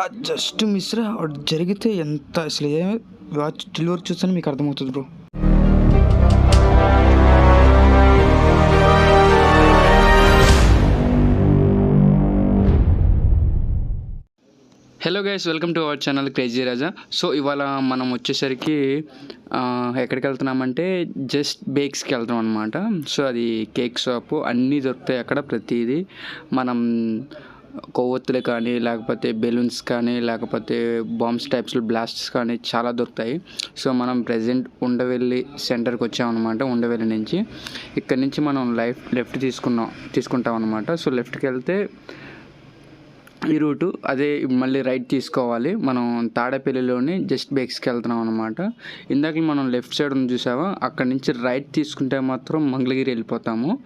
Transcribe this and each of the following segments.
Just Mishra అటు జరిగితే ఎంత అసలు ఏమి వాచ్ డెలివరీ చూస్తే మీకు అర్థమవుతుంది bro. Hello guys welcome to our channel crazy Raja so ఇవాళ మనం వచ్చేసరికి ఎక్కడికి వెళ్తున్నామంటే జస్ట్ బేక్స్కి వెళ్తాం అనమాట సో అది కేక్ షాపు అన్నీ దొరుకుతాయి అక్కడ ప్రతిదీ. మనం కొవ్వొత్తులు కానీ లేకపోతే బెలూన్స్ కానీ లేకపోతే బాంబ్స్ టైప్స్ బ్లాస్ట్స్ కానీ చాలా దొరుకుతాయి. సో మనం ప్రజెంట్ ఉండవెల్లి సెంటర్కి వచ్చామన్నమాట ఉండవెల్లి నుంచి. ఇక్కడ నుంచి మనం లైఫ్ లెఫ్ట్ తీసుకున్నాం తీసుకుంటాం అనమాట సో లెఫ్ట్కి వెళ్తే ఈ రూటు అదే మళ్ళీ రైట్ తీసుకోవాలి. మనం తాడేపల్లిలోని జస్ట్ బేక్స్కి వెళ్తున్నాం అనమాట ఇందాక మనం లెఫ్ట్ సైడ్ చూసావా? అక్కడ నుంచి రైట్ తీసుకుంటే మాత్రం మంగళగిరి వెళ్ళిపోతాము.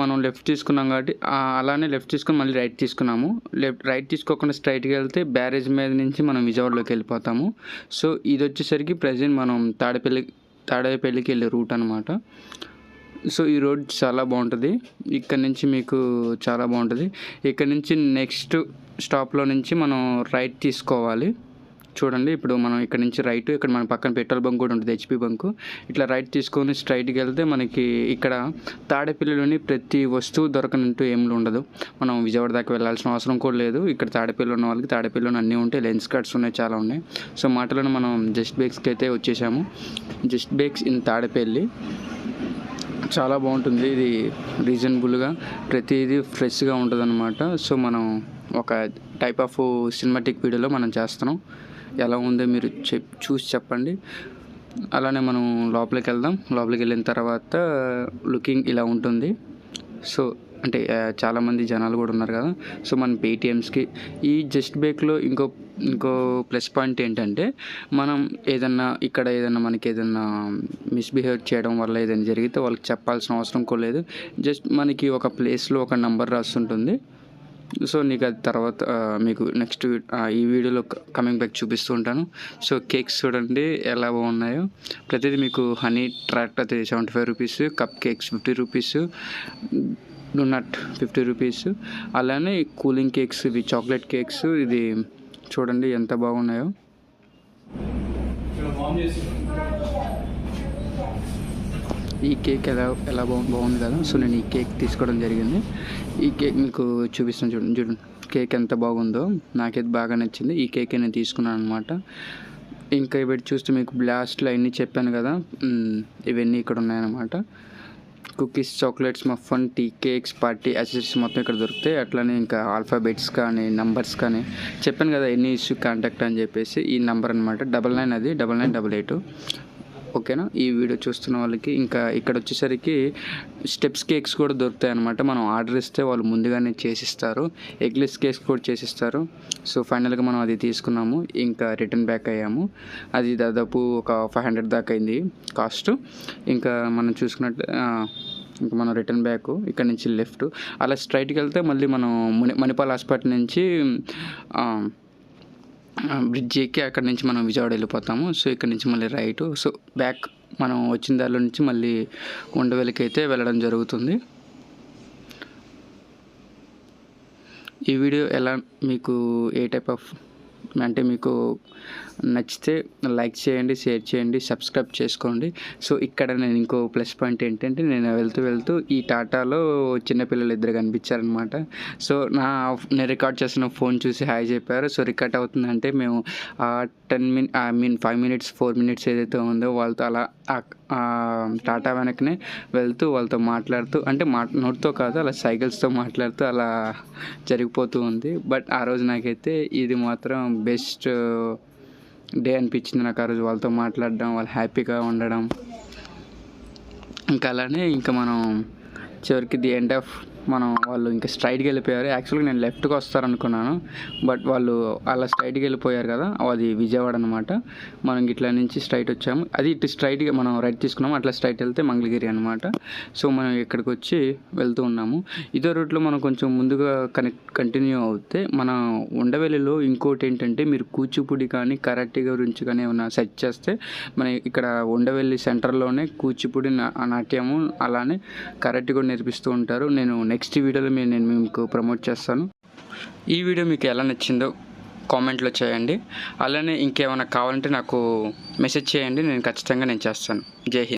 మనం లెఫ్ట్ తీసుకున్నాం కాబట్టి అలానే లెఫ్ట్ తీసుకుని మళ్ళీ రైట్ తీసుకున్నాము. లెఫ్ట్ రైట్ తీసుకోకుండా స్ట్రైట్కి వెళ్తే బ్యారేజ్ మీద నుంచి మనం విజయవాడలోకి వెళ్ళిపోతాము. సో ఇది వచ్చేసరికి ప్రజెంట్ మనం తాడేపల్లి తాడేపల్లికి వెళ్ళే రూట్ అనమాట సో ఈ రోడ్ చాలా బాగుంటుంది. ఇక్కడ నుంచి మీకు చాలా బాగుంటుంది. ఇక్కడ నుంచి నెక్స్ట్ స్టాప్లో నుంచి మనం రైట్ తీసుకోవాలి. చూడండి ఇప్పుడు మనం ఇక్కడ నుంచి రైట్ ఇక్కడ మన పక్కన పెట్రోల్ బంక్ కూడా ఉంటుంది హెచ్పి బంక్. ఇట్లా రైట్ తీసుకొని స్ట్రైట్కి వెళ్తే మనకి ఇక్కడ తాడేపల్లిలోని ప్రతి వస్తువు దొరకనంటూ ఏమి ఉండదు మనం విజయవాడ దాకా వెళ్ళాల్సిన అవసరం కూడా లేదు. ఇక్కడ తాడేపల్లి ఉన్న వాళ్ళకి తాడేపల్లిలో అన్నీ ఉంటాయి లెన్స్ కార్డ్స్ ఉన్నాయి చాలా ఉన్నాయి. సో మాటలను మనం జస్ట్ బేక్స్కి అయితే వచ్చేసాము. Just bakes in Tadepalli. చాలా బాగుంటుంది ఇది రీజనబుల్గా ప్రతిదీ ఫ్రెష్గా ఉంటుంది అనమాట సో మనం ఒక టైప్ ఆఫ్ సినిమాటిక్ వీడియోలో మనం చేస్తున్నాం. ఎలా ఉందో మీరు చెప్ చూసి చెప్పండి. అలానే మనం లోపలికి వెళ్దాం. లోపలికి వెళ్ళిన తర్వాత లుకింగ్ ఇలా ఉంటుంది. సో అంటే చాలామంది జనాలు కూడా ఉన్నారు కదా. సో మన పేటిఎమ్స్కి ఈ జస్ట్ బేక్లో ఇంకో ఇంకో ప్లస్ పాయింట్ ఏంటంటే మనం ఏదన్నా ఇక్కడ ఏదన్నా మనకి ఏదన్నా మిస్బిహేవ్ చేయడం వల్ల ఏదైనా జరిగితే వాళ్ళకి చెప్పాల్సిన అవసరం కూడా లేదు. జస్ట్ మనకి ఒక ప్లేస్లో ఒక నంబర్ రాస్తుంటుంది సో నీకు అది తర్వాత మీకు నెక్స్ట్ ఈ వీడియోలో కమింగ్ బ్యాక్ చూపిస్తూ ఉంటాను. సో కేక్స్ చూడండి ఎలా బాగున్నాయో. ప్రతిదీ మీకు హనీ ట్రాక్ట్ అయితే seventy five rupees cupcakes fifty rupees donut fifty rupees అలానే కూలింగ్ కేక్స్ ఇవి చాక్లెట్ కేక్స్ ఇది చూడండి ఎంత బాగున్నాయో. ఈ కేక్ ఎలా ఎలా బాగుంది బాగుంది కదా? సో నేను ఈ కేక్ తీసుకోవడం జరిగింది. ఈ కేక్ మీకు చూపిస్తాను చూడండి చూడండి కేక్ ఎంత బాగుందో. నాకైతే బాగా నచ్చింది. ఈ కేక్ నేను తీసుకున్నాను అనమాట ఇంకా ఇవి చూస్తే మీకు బ్లాస్ట్లు అవన్నీ చెప్పాను కదా. ఇవన్నీ ఇక్కడ ఉన్నాయన్నమాట cookies chocolates muffin tea cakes party accessories మొత్తం ఇక్కడ దొరుకుతాయి. అట్లానే ఇంకా ఆల్ఫాబెట్స్ కానీ నంబర్స్ కానీ. చెప్పాను కదా ఎన్ని ఇష్యూ కాంటాక్ట్ అని చెప్పేసి ఈ నెంబర్ అనమాట డబల్ నైన్ అది డబల్ నైన్ డబల్ ఎయిట్. ఓకేనా? ఈ వీడియో చూస్తున్న వాళ్ళకి ఇంకా ఇక్కడ వచ్చేసరికి స్టెప్స్ కేక్స్ కూడా దొరుకుతాయి అనమాట మనం ఆర్డర్ ఇస్తే వాళ్ళు ముందుగానే చేసిస్తారు. ఎగ్లెస్ కేక్స్ కూడా చేసిస్తారు. సో ఫైనల్గా మనం అది తీసుకున్నాము. ఇంకా రిటర్న్ బ్యాక్ అయ్యాము. అది దాదాపు ఒక ఫైవ్ హండ్రెడ్ దాకా అయింది కాస్ట్. ఇంకా మనం చూసుకున్నట్టు ఇంకా మనం రిటర్న్ బ్యాక్ ఇక్కడ నుంచి లెఫ్ట్. అలా స్ట్రైట్కి వెళ్తే మళ్ళీ మనం మణిపాల్ హాస్పిటల్ నుంచి బ్రిడ్జ్ ఎక్కి అక్కడ నుంచి మనం విజయవాడ వెళ్ళిపోతాము. సో ఇక్కడ నుంచి మళ్ళీ రైట్. సో బ్యాక్ మనం వచ్చిన దారిలో నుంచి మళ్ళీ ఉండవెలికి అయితే వెళ్ళడం జరుగుతుంది. ఈ వీడియో ఎలా మీకు ఏ టైప్ ఆఫ్ అంటే మీకు నచ్చితే లైక్ చేయండి షేర్ చేయండి సబ్స్క్రైబ్ చేసుకోండి. సో ఇక్కడ నేను ఇంకో ప్లస్ పాయింట్ ఏంటంటే నేను వెళ్తూ వెళ్తూ ఈ టాటాలో చిన్నపిల్లలు ఇద్దరు కనిపించారనమాట సో నా నేను రికార్డ్ చేసిన ఫోన్ చూసి హాయ్ చెప్పారు. సో రికార్డ్ అవుతుందంటే మేము ten min I mean five minutes four minutes ఏదైతే ఉందో వాళ్ళతో అలా టాటా వెనకనే వెళ్తూ వాళ్ళతో మాట్లాడుతూ అంటే మా నోటితో కాదు అలా సైకిల్స్తో మాట్లాడుతూ అలా జరిగిపోతూ ఉంది. బట్ ఆ రోజు నాకైతే ఇది మాత్రం బెస్ట్ డే అనిపించింది నాకు ఆ రోజు వాళ్ళతో మాట్లాడడం వాళ్ళు హ్యాపీగా ఉండడం. ఇంకా అలానే ఇంకా మనం చివరికి ది ఎండ్ ఆఫ్ మనం వాళ్ళు ఇంకా స్ట్రైట్కి వెళ్ళిపోయారు. యాక్చువల్గా నేను లెఫ్ట్కి వస్తారనుకున్నాను. బట్ వాళ్ళు అలా స్ట్రైట్కి వెళ్ళిపోయారు కదా అది విజయవాడ అనమాట మనం ఇట్లా నుంచి స్ట్రైట్ వచ్చాము. అది ఇటు స్ట్రైట్గా మనం రైట్ తీసుకున్నాము. అట్లా స్ట్రైట్ వెళ్తే మంగళగిరి అనమాట సో మనం ఇక్కడికి వచ్చి వెళ్తూ ఉన్నాము. ఇదే రూట్లో మనం కొంచెం ముందుగా కనెక్ట్ కంటిన్యూ అవుతే మన ఉండవెల్లిలో ఇంకోటి ఏంటంటే మీరు కూచిపూడి కానీ కరాటే గురించి కానీ ఏమైనా సెర్చ్ చేస్తే మన ఇక్కడ ఉండవెల్లి సెంటర్లోనే కూచిపూడి నా- నాట్యము అలానే కరాటే కూడా నేర్పిస్తూ ఉంటారు. నేను నెక్స్ట్ వీడియోలో మీ- నేను మీకు ప్రమోట్ చేస్తాను. ఈ వీడియో మీకు ఎలా నచ్చిందో కామెంట్లో చేయండి. అలానే ఇంకేమైనా కావాలంటే నాకు మెసేజ్ చేయండి. నేను ఖచ్చితంగా నేను చేస్తాను. జై హింద్.